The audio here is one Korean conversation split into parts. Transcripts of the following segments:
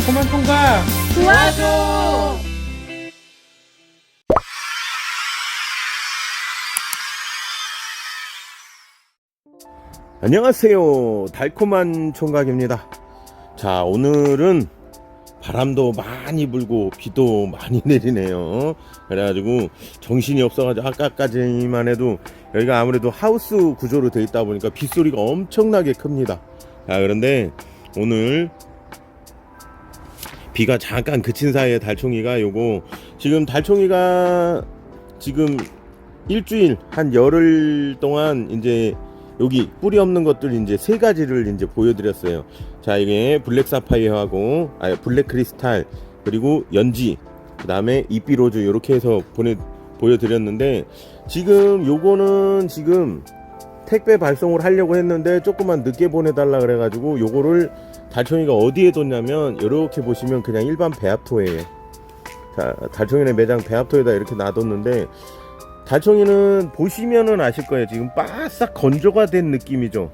달콤한 통과 도와줘! 안녕하세요. 달콤한 총각입니다. 자, 오늘은 바람도 많이 불고 비도 많이 내리네요. 그래가지고 정신이 없어가지고 아까까지만 해도 여기가 아무래도 하우스 구조로 돼 있다 보니까 빗소리가 엄청나게 큽니다. 자, 그런데 오늘 비가 잠깐 그친 사이에 달총이가 요거 지금 달총이가 지금 일주일 한 열흘 동안 이제 여기 뿌리 없는 것들 이제 세 가지를 이제 보여드렸어요. 자 이게 블랙 사파이어하고 아 블랙 크리스탈 그리고 연지 그 다음에 이삐 로즈 이렇게 해서 보내 보여드렸는데 지금 요거는 지금 택배 발송을 하려고 했는데 조금만 늦게 보내달라 그래가지고 요거를 달총이가 어디에 뒀냐면 이렇게 보시면 그냥 일반 배합토예요. 자 달총이네 매장 배합토에다 이렇게 놔뒀는데 달총이는 보시면은 아실 거예요. 지금 바싹 건조가 된 느낌이죠.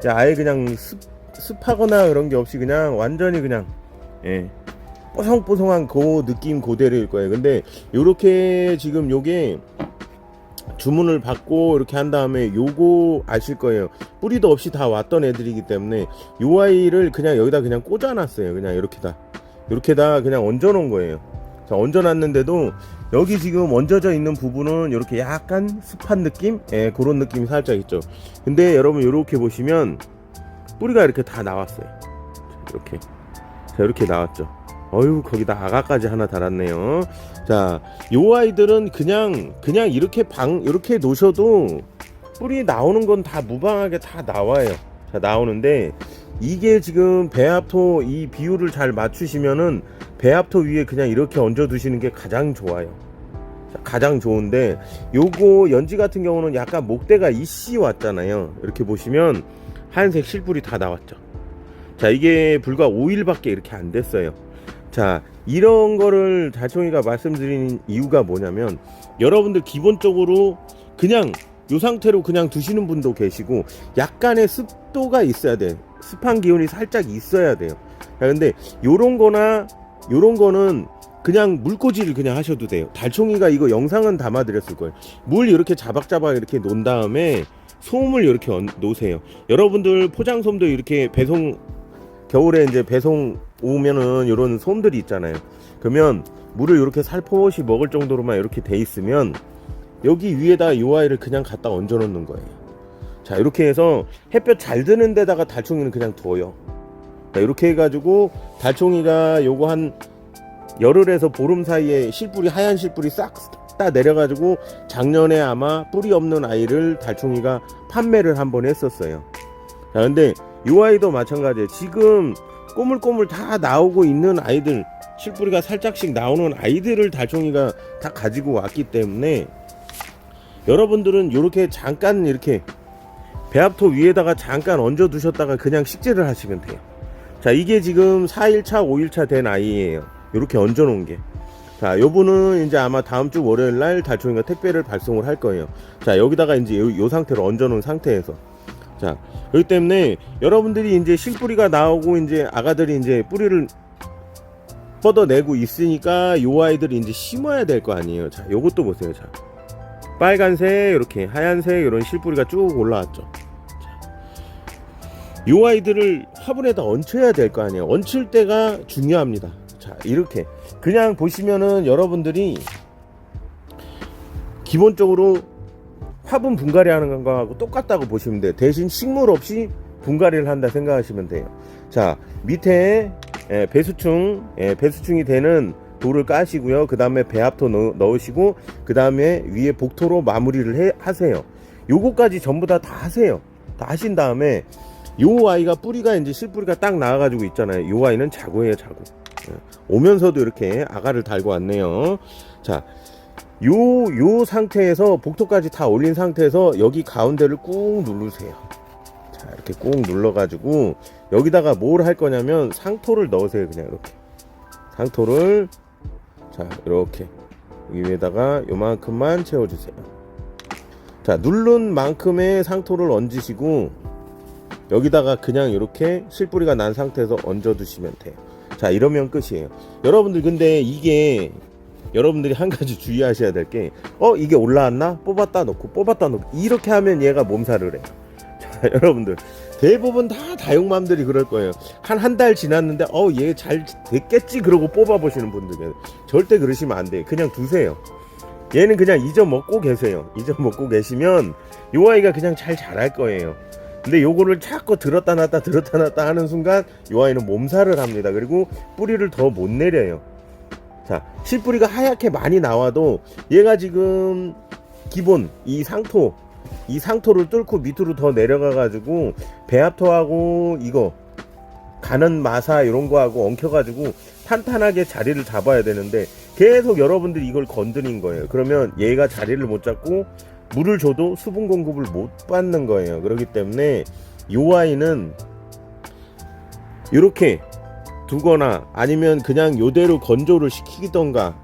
자, 아예 그냥 습, 습하거나 그런 게 없이 그냥 완전히 그냥 예. 뽀송뽀송한 그 느낌 그대로일 거예요. 근데 요렇게 지금 요게 주문을 받고 이렇게 한 다음에 요거 아실 거예요. 뿌리도 없이 다 왔던 애들이기 때문에 요 아이를 그냥 여기다 그냥 꽂아놨어요. 그냥 이렇게 다. 이렇게 다 그냥 얹어놓은 거예요. 자, 얹어놨는데도 여기 지금 얹어져 있는 부분은 이렇게 약간 습한 느낌? 예, 그런 느낌이 살짝 있죠. 근데 여러분 이렇게 보시면 뿌리가 이렇게 다 나왔어요. 자, 이렇게. 자, 이렇게 나왔죠. 어유 거기다 아가까지 하나 달았네요. 자, 요 아이들은 그냥 그냥 이렇게 방 이렇게 놓으셔도 뿌리 나오는 건 다 무방하게 다 나와요. 자, 나오는데 이게 지금 배합토 이 비율을 잘 맞추시면은 배합토 위에 그냥 이렇게 얹어 두시는 게 가장 좋아요. 자, 가장 좋은데 요거 연지 같은 경우는 약간 목대가 이씨 왔잖아요. 이렇게 보시면 하얀색 실뿔이 다 나왔죠. 자, 이게 불과 5일밖에 이렇게 안 됐어요. 자, 이런 거를 달총이가 말씀드리는 이유가 뭐냐면 여러분들 기본적으로 그냥 요 상태로 그냥 두시는 분도 계시고 약간의 습도가 있어야 돼. 습한 기운이 살짝 있어야 돼요. 자, 근데 요런 거나 요런 거는 그냥 물꽂이를 그냥 하셔도 돼요. 달총이가 이거 영상은 담아 드렸을 거예요. 물 이렇게 자박자박 이렇게 놓은 다음에 솜을 이렇게 얹- 놓으세요. 여러분들 포장솜도 이렇게 배송 겨울에 이제 배송 오면은 이런 솜들이 있잖아요. 그러면 물을 이렇게 살포시 먹을 정도로만 이렇게 돼 있으면 여기 위에다 이 아이를 그냥 갖다 얹어 놓는 거예요. 자, 이렇게 해서 햇볕 잘 드는 데다가 달총이는 그냥 둬요. 자, 이렇게 해가지고 달총이가 요거 한 열흘에서 보름 사이에 실뿌리 하얀 실뿌리 싹 다 내려가지고 작년에 아마 뿌리 없는 아이를 달총이가 판매를 한 번 했었어요. 자, 근데 이 아이도 마찬가지예요. 지금 꼬물꼬물 다 나오고 있는 아이들 실뿌리가 살짝씩 나오는 아이들을 달총이가 다 가지고 왔기 때문에 여러분들은 이렇게 잠깐 이렇게 배합토 위에다가 잠깐 얹어 두셨다가 그냥 식재를 하시면 돼요. 자, 이게 지금 4일차, 5일차 된 아이예요. 이렇게 얹어 놓은 게. 자, 요분은 이제 아마 다음 주 월요일 날 달총이가 택배를 발송을 할 거예요. 자, 여기다가 이제 요, 요 상태로 얹어 놓은 상태에서. 자, 그렇기 때문에 여러분들이 이제 실뿌리가 나오고 이제 아가들이 이제 뿌리를 뻗어내고 있으니까 요 아이들이 이제 심어야 될 거 아니에요. 자, 요것도 보세요. 자. 빨간색, 이렇게 하얀색 이런 실뿌리가 쭉 올라왔죠. 요 아이들을 화분에다 얹혀야 될 거 아니에요. 얹힐 때가 중요합니다. 자, 이렇게. 그냥 보시면은 여러분들이 기본적으로 화분 분갈이 하는 거하고 똑같다고 보시면 돼요. 대신 식물 없이 분갈이를 한다 생각하시면 돼요. 자, 밑에 예, 배수충, 예, 배수충이 되는 돌을 까시고요. 그 다음에 배합토 넣, 넣으시고, 그 다음에 위에 복토로 마무리를 해, 하세요. 요거까지 전부 다 다 하세요. 다 하신 다음에 요 아이가 뿌리가 이제 실뿌리가 딱 나와가지고 있잖아요. 요 아이는 자고예요, 자고. 예, 오면서도 이렇게 아가를 달고 왔네요. 자, 요, 요 상태에서 복토까지 다 올린 상태에서 여기 가운데를 꾹 누르세요. 자, 이렇게 꾹 눌러가지고 여기다가 뭘 할 거냐면 상토를 넣으세요. 그냥 이렇게. 상토를 자, 이렇게. 여기 위에다가 요만큼만 채워주세요. 자, 누른 만큼의 상토를 얹으시고 여기다가 그냥 이렇게 실뿌리가 난 상태에서 얹어 두시면 돼요. 자 이러면 끝이에요 여러분들 근데 이게 여러분들이 한 가지 주의하셔야 될 게 어 이게 올라왔나? 뽑았다 놓고 뽑았다 놓고 이렇게 하면 얘가 몸살을 해요 자 여러분들. 대부분 다 다육맘들이 그럴 거예요. 한 한 달 지났는데 어 얘 잘 됐겠지? 그러고 뽑아 보시는 분들 절대 그러시면 안 돼요. 그냥 두세요. 얘는 그냥 잊어먹고 계세요. 잊어먹고 계시면 요 아이가 그냥 잘 자랄 거예요. 근데 요거를 자꾸 들었다 놨다 들었다 놨다 하는 순간 요 아이는 몸살을 합니다. 그리고 뿌리를 더 못 내려요 자 실뿌리가 하얗게 많이 나와도 얘가 지금 기본 이 상토 이 상토를 뚫고 밑으로 더 내려가 가지고 배합토하고 이거 가는 마사 이런 거하고 엉켜 가지고 탄탄하게 자리를 잡아야 되는데 계속 여러분들이 이걸 건드린 거예요. 그러면 얘가 자리를 못 잡고 물을 줘도 수분 공급을 못 받는 거예요. 그렇기 때문에 요 아이는 이렇게 두거나 아니면 그냥 요대로 건조를 시키던가.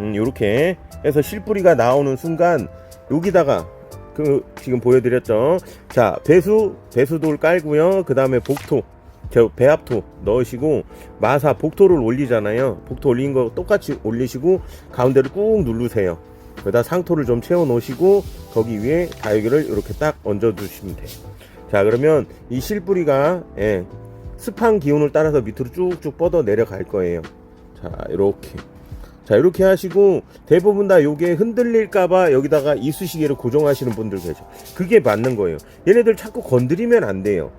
음, 요렇게 해서 실뿌리가 나오는 순간 여기다가 그 지금 보여드렸죠? 자 배수 배수돌 깔고요. 그 다음에 복토 저 배합토 넣으시고 마사 복토를 올리잖아요. 복토 올린 거 똑같이 올리시고 가운데를 꾹 누르세요. 그다 상토를 좀 채워 놓으시고 거기 위에 다육이를 이렇게 딱 얹어 주시면 돼요. 자 그러면 이 실뿌리가 예, 습한 기온을 따라서 밑으로 쭉쭉 뻗어 내려갈 거예요. 자, 이렇게. 자, 이렇게 하시고 대부분 다 요게 흔들릴까 봐 여기다가 이쑤시개를 고정하시는 분들 계셔. 그게 맞는 거예요. 얘네들 자꾸 건드리면 안 돼요.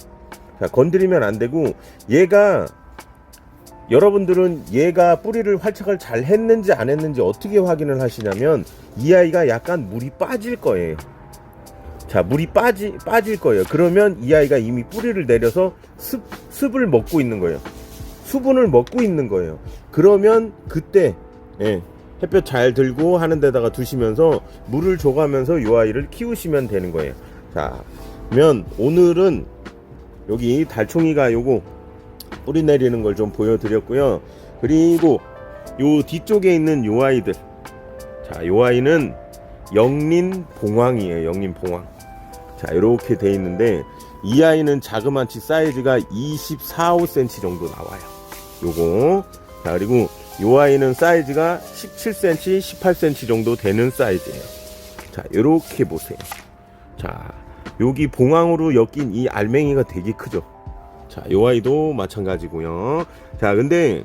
자, 건드리면 안 되고 얘가 여러분들은 얘가 뿌리를 활착을 잘 했는지 안 했는지 어떻게 확인을 하시냐면 이 아이가 약간 물이 빠질 거예요. 자, 물이 빠지, 빠질 거예요. 그러면 이 아이가 이미 뿌리를 내려서 습, 습을 먹고 있는 거예요. 수분을 먹고 있는 거예요. 그러면 그때, 예, 햇볕 잘 들고 하는 데다가 두시면서 물을 줘가면서 이 아이를 키우시면 되는 거예요. 자, 그러면 오늘은 여기 달총이가 요거 뿌리 내리는 걸 좀 보여드렸고요. 그리고 요 뒤쪽에 있는 요 아이들. 자, 요 아이는 영린 봉황이에요. 영린 봉황. 자, 이렇게 돼 있는데 이 아이는 자그마치 사이즈가 24, 5cm 정도 나와요. 요거. 자, 그리고 요 아이는 사이즈가 17cm, 18cm 정도 되는 사이즈예요. 자, 이렇게 보세요. 자, 여기 봉황으로 엮인 이 알맹이가 되게 크죠. 자, 요 아이도 마찬가지고요. 자, 근데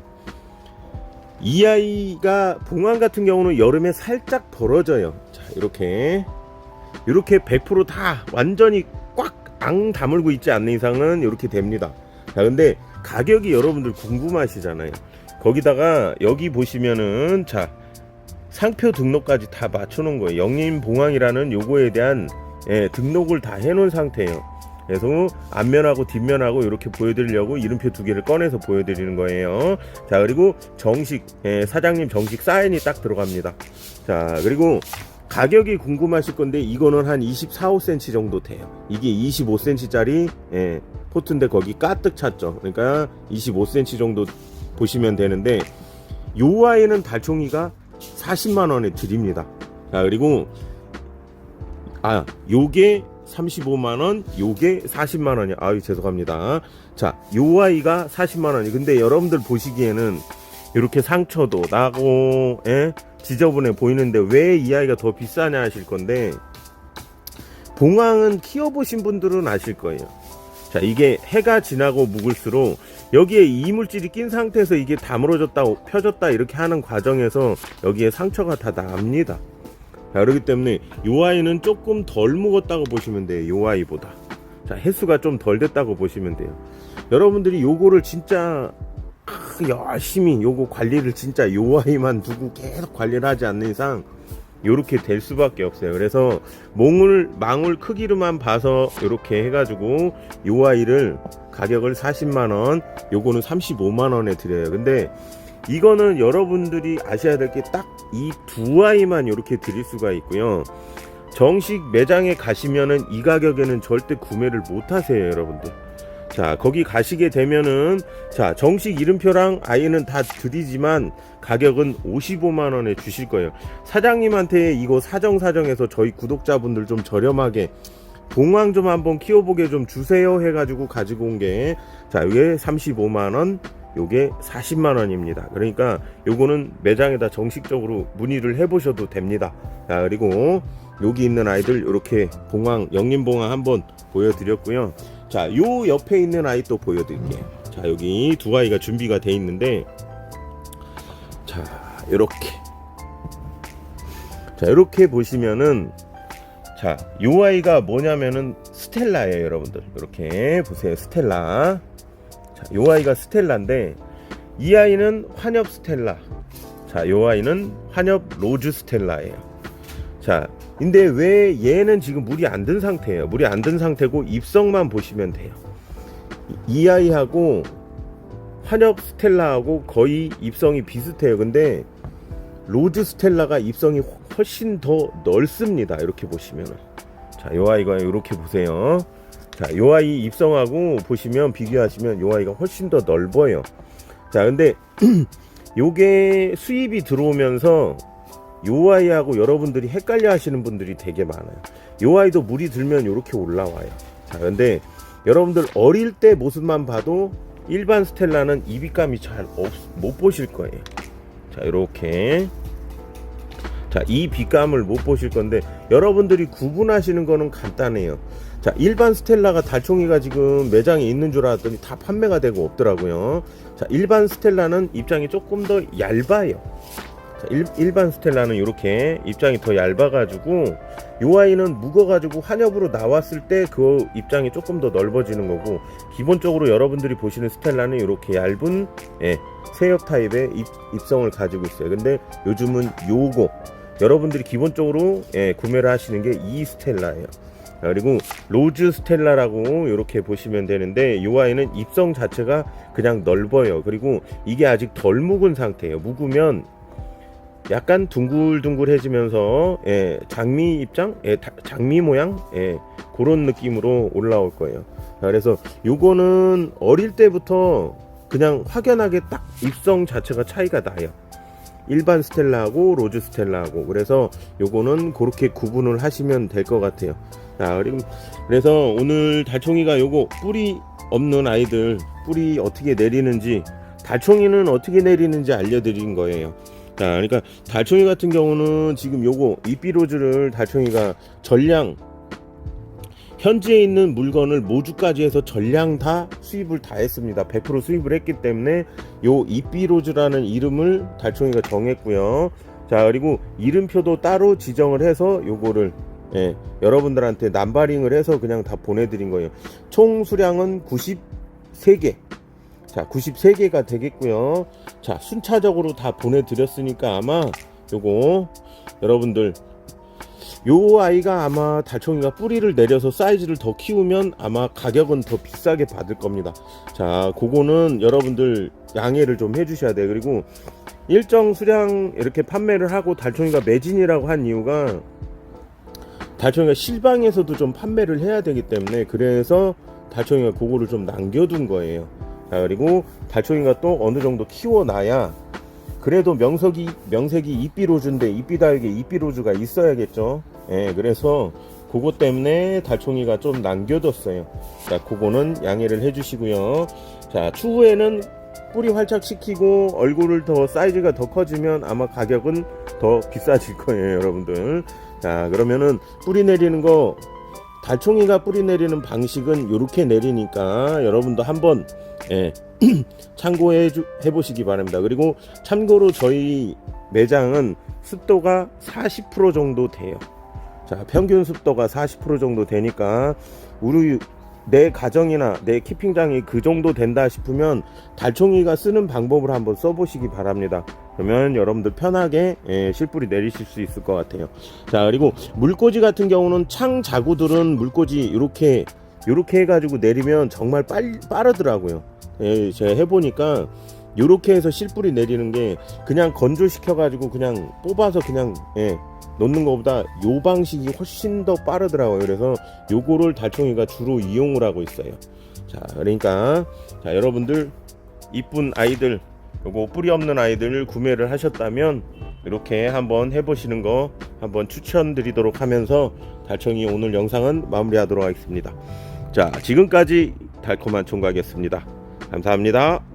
이 아이가 봉황 같은 경우는 여름에 살짝 벌어져요. 자, 이렇게 이렇게 100%다 완전히 꽉 앙 다물고 있지 않는 이상은 이렇게 됩니다. 자, 근데 가격이 여러분들 궁금하시잖아요. 거기다가 여기 보시면은 자 상표 등록까지 다 맞춰놓은 거예요. 영림 봉황이라는 요거에 대한 예, 등록을 다 해놓은 상태예요. 그래서 앞면하고 뒷면하고 이렇게 보여드리려고 이름표 두 개를 꺼내서 보여드리는 거예요. 자 그리고 정식 예, 사장님 정식 사인이 딱 들어갑니다. 자 그리고 가격이 궁금하실 건데 이거는 한 24, 5cm 정도 돼요. 이게 25cm짜리 예, 포트인데 거기 가득 찼죠. 그러니까 25cm 정도 보시면 되는데 요 아이는 달총이가 40만 원에 드립니다. 자 그리고 아 요게 35만 원, 요게 40만 원이. 아유 죄송합니다. 자, 요 아이가 40만 원이. 근데 여러분들 보시기에는 이렇게 상처도 나고, 예? 지저분해 보이는데 왜 이 아이가 더 비싸냐 하실 건데 봉황은 키워보신 분들은 아실 거예요. 자, 이게 해가 지나고 묵을수록 여기에 이물질이 낀 상태에서 이게 다물어졌다, 펴졌다 이렇게 하는 과정에서 여기에 상처가 다 납니다. 자, 그렇기 때문에 요 아이는 조금 덜 묵었다고 보시면 돼요. 요 아이보다. 자, 횟수가 좀 덜 됐다고 보시면 돼요. 여러분들이 요거를 진짜 크, 열심히 요거 관리를 진짜 요 아이만 두고 계속 관리를 하지 않는 이상 요렇게 될 수밖에 없어요. 그래서 몽을 망울 크기로만 봐서 요렇게 해가지고 요 아이를 가격을 40만 원, 요거는 35만 원에 드려요. 근데 이거는 여러분들이 아셔야 될 게 딱 이 두 아이만 이렇게 드릴 수가 있고요. 정식 매장에 가시면은 이 가격에는 절대 구매를 못 하세요, 여러분들. 자, 거기 가시게 되면은 자, 정식 이름표랑 아이는 다 드리지만 가격은 55만 원에 주실 거예요. 사장님한테 이거 사정사정해서 저희 구독자분들 좀 저렴하게 봉황 좀 한번 키워보게 좀 주세요 해가지고 가지고 온 게 자, 이게 35만 원, 요게 40만 원입니다. 그러니까 요거는 매장에다 정식적으로 문의를 해보셔도 됩니다. 자 그리고 여기 있는 아이들 이렇게 봉황 영림봉황 한번 보여드렸고요. 자 요 옆에 있는 아이 또 보여드릴게요. 자 여기 두 아이가 준비가 돼 있는데 자 이렇게 자 이렇게 보시면은 자, 요 아이가 뭐냐면은 스텔라예요, 여러분들. 이렇게 보세요. 스텔라. 자, 요 아이가 스텔라인데 이 아이는 환엽 스텔라. 자, 요 아이는 환엽 로즈 스텔라예요. 자, 근데 왜 얘는 지금 물이 안 든 상태예요. 물이 안 든 상태고 입성만 보시면 돼요. 이, 이 아이하고 환엽 스텔라하고 거의 입성이 비슷해요. 근데 로즈 스텔라가 입성이 훨씬 더 넓습니다. 이렇게 보시면은. 자, 요 아이가 이렇게 보세요. 자, 요 아이 입성하고 보시면 비교하시면 요 아이가 훨씬 더 넓어요. 자, 근데 요게 수입이 들어오면서 요 아이하고 여러분들이 헷갈려 하시는 분들이 되게 많아요. 요 아이도 물이 들면 이렇게 올라와요. 자, 근데 여러분들 어릴 때 모습만 봐도 일반 스텔라는 이비감이 잘 못 보실 거예요. 자, 이렇게 자, 이 빛감을 못 보실 건데 여러분들이 구분하시는 거는 간단해요. 자, 일반 스텔라가 달총이가 지금 매장에 있는 줄 알았더니 다 판매가 되고 없더라고요. 자, 일반 스텔라는 입장이 조금 더 얇아요. 자, 일, 반 스텔라는 이렇게 입장이 더 얇아가지고 요 아이는 묵어가지고 환엽으로 나왔을 때 그 입장이 조금 더 넓어지는 거고 기본적으로 여러분들이 보시는 스텔라는 이렇게 얇은 예, 세엽 타입의 입, 입성을 가지고 있어요. 근데 요즘은 요거 여러분들이 기본적으로 예, 구매를 하시는 게 이 스텔라예요. 자, 그리고 로즈 스텔라라고 이렇게 보시면 되는데 이 아이는 입성 자체가 그냥 넓어요. 그리고 이게 아직 덜 묵은 상태예요. 묵으면 약간 둥글둥글해지면서 예, 장미 입장, 예, 다, 장미 모양, 예, 그런 느낌으로 올라올 거예요. 자, 그래서 요거는 어릴 때부터 그냥 확연하게 딱 입성 자체가 차이가 나요. 일반 스텔라하고 로즈 스텔라하고 그래서 요거는 그렇게 구분을 하시면 될 것 같아요. 자, 그리고 그래서 오늘 달총이가 요거 뿌리 없는 아이들 뿌리 어떻게 내리는지 달총이는 어떻게 내리는지 알려드린 거예요. 자, 그러니까 달총이 같은 경우는 지금 요거 이삐로즈를 달총이가 전량 현지에 있는 물건을 모주까지 해서 전량 다 수입을 다 했습니다. 100% 수입을 했기 때문에 요 이삐로즈라는 이름을 달총이가 정했고요. 자 그리고 이름표도 따로 지정을 해서 요거를 예, 여러분들한테 남바링을 해서 그냥 다 보내드린 거예요. 총 수량은 93개. 자, 93개가 되겠고요. 자, 순차적으로 다 보내드렸으니까 아마 요거 여러분들 요 아이가 아마 달총이가 뿌리를 내려서 사이즈를 더 키우면 아마 가격은 더 비싸게 받을 겁니다. 자, 그거는 여러분들 양해를 좀 해주셔야 돼요. 그리고 일정 수량 이렇게 판매를 하고 달총이가 매진이라고 한 이유가 달총이가 실방에서도 좀 판매를 해야 되기 때문에 그래서 달총이가 그거를 좀 남겨둔 거예요. 자, 그리고 달총이가 또 어느 정도 키워놔야 그래도 명석이 명색이 이삐로즈인데 이삐다에게 이삐로즈가 있어야겠죠. 예, 그래서 그것 때문에 달총이가 좀 남겨뒀어요. 자, 그거는 양해를 해주시고요. 자, 추후에는 뿌리 활착시키고 얼굴을 더 사이즈가 더 커지면 아마 가격은 더 비싸질 거예요, 여러분들. 자, 그러면은 뿌리 내리는 거 달총이가 뿌리 내리는 방식은 이렇게 내리니까 여러분도 한번 예, 참고해 주, 해보시기 바랍니다. 그리고 참고로 저희 매장은 습도가 40% 정도 돼요. 자, 평균 습도가 40% 정도 되니까 우리 내 가정이나 내 키핑장이 그 정도 된다 싶으면 달총이가 쓰는 방법을 한번 써보시기 바랍니다. 그러면 여러분들 편하게 예, 실뿌리 내리실 수 있을 것 같아요. 자 그리고 물꽂이 같은 경우는 창 자구들은 물꽂이 이렇게 이렇게 해가지고 내리면 정말 빨, 빠르더라고요. 예, 제가 해보니까 이렇게 해서 실뿌리 내리는 게 그냥 건조시켜가지고 그냥 뽑아서 그냥 예, 놓는 것보다 요 방식이 훨씬 더 빠르더라고요. 그래서 요거를 달총이가 주로 이용을 하고 있어요. 자, 그러니까 자 여러분들 이쁜 아이들 요거 뿌리 없는 아이들 구매를 하셨다면 이렇게 한번 해보시는 거 한번 추천드리도록 하면서 달청이 오늘 영상은 마무리하도록 하겠습니다. 자, 지금까지 달콤한 총각이었습니다. 감사합니다.